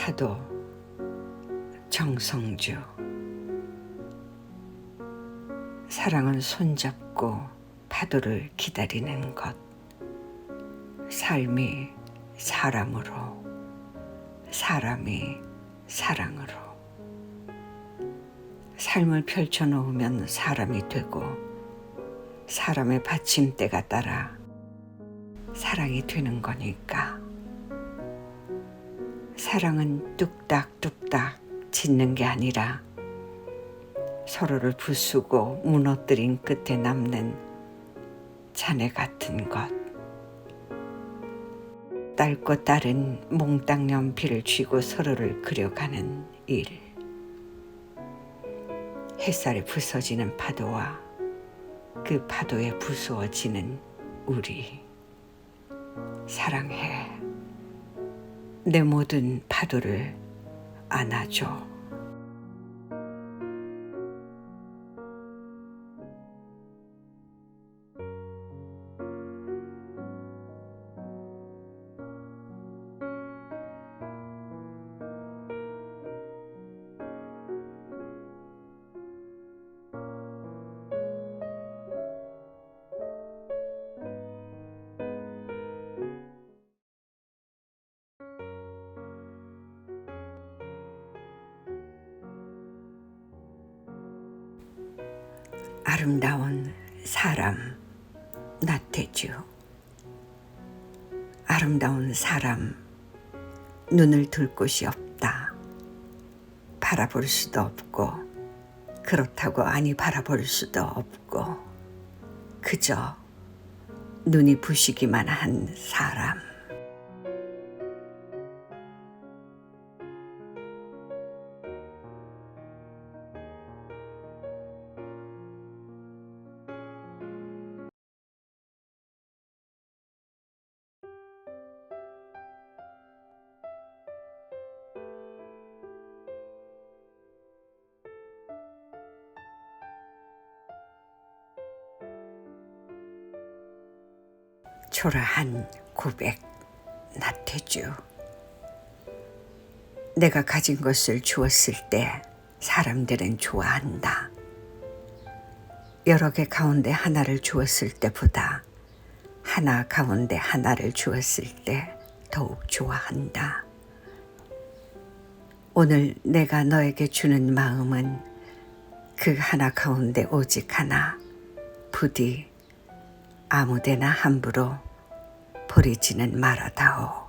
파도 정성주. 사랑은 손잡고 파도를 기다리는 것. 삶이 사람으로 사람이 사랑으로. 삶을 펼쳐놓으면 사람이 되고 사람의 받침대가 따라 사랑이 되는 거니까 사랑은 뚝딱뚝딱 짓는 게 아니라 서로를 부수고 무너뜨린 끝에 남는 자네 같은 것. 딸과 딸은 몽땅 연필을 쥐고 서로를 그려가는 일. 햇살에 부서지는 파도와 그 파도에 부수어지는 우리. 사랑해. 내 모든 파도를 안아줘. 아름다운 사람 나태주. 아름다운 사람 눈을 둘 곳이 없다. 바라볼 수도 없고 그렇다고 아니 바라볼 수도 없고 그저 눈이 부시기만 한 사람 초라한 고백 나태주 내가 가진 것을 주었을 때 사람들은 좋아한다. 여러 개 가운데 하나를 주었을 때보다 하나 가운데 하나를 주었을 때 더욱 좋아한다. 오늘 내가 너에게 주는 마음은 그 하나 가운데 오직 하나 부디 아무데나 함부로 버리지는 말아다오.